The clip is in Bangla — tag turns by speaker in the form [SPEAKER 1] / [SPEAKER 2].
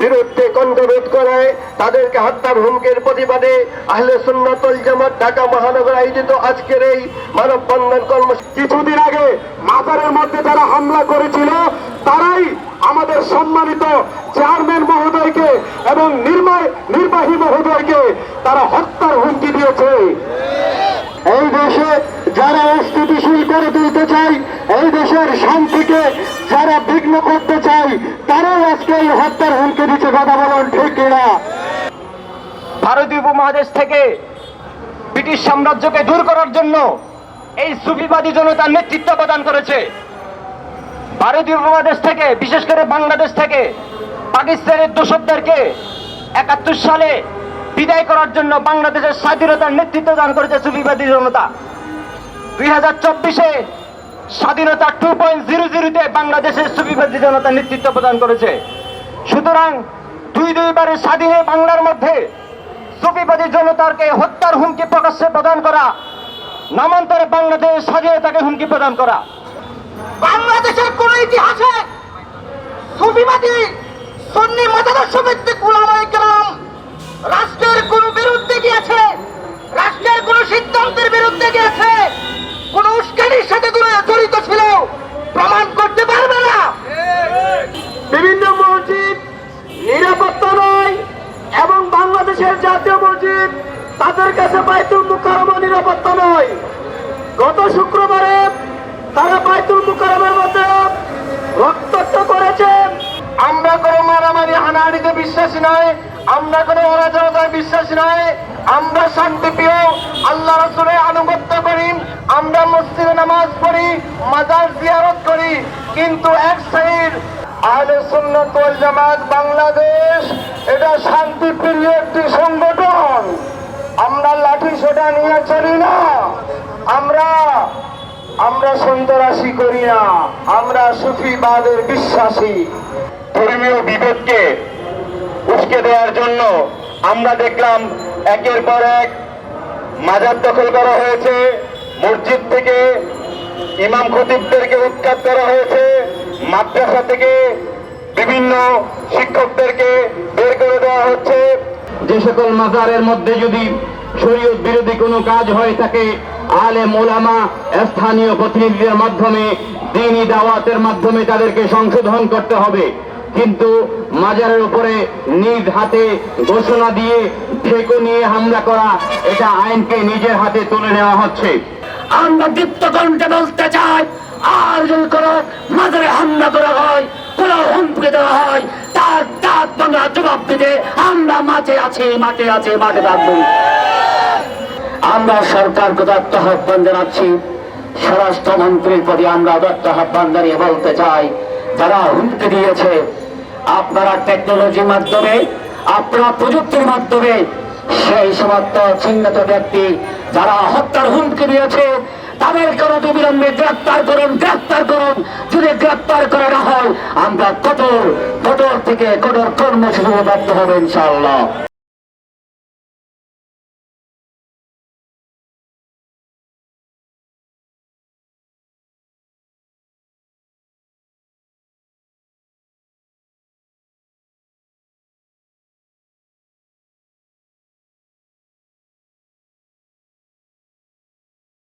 [SPEAKER 1] বিরুদ্ধে কণ্ঠরোধ করায় তাদেরকে হত্যার হুমকির প্রতিবাদে আহলে সুন্নাতুল জামাত ঢাকা মহানগর আয়োজিত আজকের এই মানববন্ধন কর্মসূচি।
[SPEAKER 2] কিছুদিন আগে মাজারের মধ্যে যারা হামলা করেছিল তারাই আমাদের সম্মানিত চেয়ারম্যান মহোদয়কে এবং নির্ময় নির্বাহী মহোদয়কে তারা হত্যার হুমকি দিয়েছে। এই দেশে যারা স্থিতিশীল করে তুলতে চাই এই দেশের শান্তিকে যারা বিঘ্ন করতে চাই তারাই আজকে এই হত্যার হুমকি দিচ্ছে কথা বলেন ঠিক কিনা
[SPEAKER 3] ভারতীয় উপমহাদেশ থেকে ব্রিটিশ সাম্রাজ্যকে দূর করার জন্য এই সুফিবাদী জনতা নেতৃত্ব প্রদান করেছে। ভারতীয় উপমহাদেশ থেকে, বিশেষ করে বাংলাদেশ থেকে, পাকিস্তানের দোষকদেরকে একাত্তর সালে বিদায় করার জন্য বাংলাদেশের স্বাধীনতার নেতৃত্ব দান করেছে সুফিবাদী জনতা। দুই হাজার চব্বিশে স্বাধীনতা টু পয়েন্ট জিরো জিরোতে বাংলাদেশের সুফিবাদী জনতা নেতৃত্ব প্রদান করেছে। সুতরাং দুই দুইবারের স্বাধীনে বাংলার মধ্যে সুফিবাদী জনতাকে হত্যার হুমকি প্রকাশ্যে প্রদান করা, নামান্তরে বাংলাদেশ স্বাধীনতাকে হুমকি প্রদান করা।
[SPEAKER 4] বাংলাদেশের কোন ইতিহাসে সুফিবাদী সন্নি মতাদর্শ রাষ্ট্রের কোন বিরুদ্ধে গিয়েছে, রাষ্ট্রের কোন সিদ্ধান্তের বিরুদ্ধে গিয়েছে, কোন উস্কানির সাথে জড়িত ছিল, প্রমাণ করতে পারবে না।
[SPEAKER 2] বিভিন্ন মসজিদ নিরাপত্তা নয় এবং বাংলাদেশের জাতীয় মসজিদ তাদের কাছে বাইতুল মুকাররমা নিরাপত্তা নয়। গত শুক্রবারে তারা বাইতুল মুকাররমের মধ্যে রক্তাক্ত করেছেন আমরা কোনো মারামারি, হানাহানিতে বিশ্বাসী নয়। আমরা কোনো অরাজকতায় বিশ্বাসী নয়। আমরা শান্তি শান্তিপ্রিয় আল্লাহ রসুলের আনুগত্য করি। আমরা মসজিদে নামাজ পড়ি, মাজার জিয়ারত করি। কিন্তু এক শ্রেণির আহলে সুন্নাত জামাত বাংলাদেশ, এটা শান্তিপ্রিয় একটি সংগঠন। আমরা লাঠি সোটা নিয়ে চলি না। আমরা আমরা সন্তরাসী করি না আমরা সুফিবাদের বিশ্বাসী। ধর্মীয় বিভেদকে উস্কে দেওয়ার জন্য আমরা দেখলাম একের পর এক মাজার দখল করা হয়েছে মসজিদ থেকে ইমাম খতিবদেরকে উৎখাত করা হয়েছে মাদ্রাসা থেকে বিভিন্ন শিক্ষকদেরকে বের করে দেওয়া হচ্ছে। যে সকল মাজারের মধ্যে যদি শরীয়ত বিরোধী কোনো কাজ হয়ে থাকে আলে মোলামা স্থানীয় প্রতিনিধিদের মাধ্যমে দিনই দাওয়াতের মাধ্যমে তাদেরকে সংশোধন করতে হবে। কিন্তু মাজারের উপরে নিজ হাতে ঘোষণা দিয়ে ঠেকো নিয়ে হামলা করা, এটা আইনকে নিজের হাতে তুলে নেওয়া হচ্ছে।
[SPEAKER 5] আমরা দীপ্ত কণ্ঠে বলতে চাই, আর যদি কোনো মাজারে হামলা করা হয়, কোনো হুমকি দেওয়া হয়, তার তার তোমরা জবাব দিতে আমরা মাঠে আছি মাঠে আছি, মাঠে থাকব। আমরা সরকার দত্ত আহ্বান জানাচ্ছি। স্বরাষ্ট্রমন্ত্রীর প্রতি আমরা দত্ত আহ্বান জানিয়ে বলতে চাই, যারা হুমকি দিয়েছে, আপনারা টেকনোলজির মাধ্যমে, আপনারা প্রযুক্তির মাধ্যমে, সেই সমস্ত চিহ্নিত ব্যক্তি যারা হত্যার হুমকি দিয়েছে তাদের কোনো বিলম্বে গ্রেপ্তার করুন গ্রেপ্তার করুন। যদি গ্রেপ্তার করা না হয়, আমরা কঠোর কঠোর থেকে কঠোর কর্মসূচি ব্যর্থ হবে ইনশাআল্লাহ।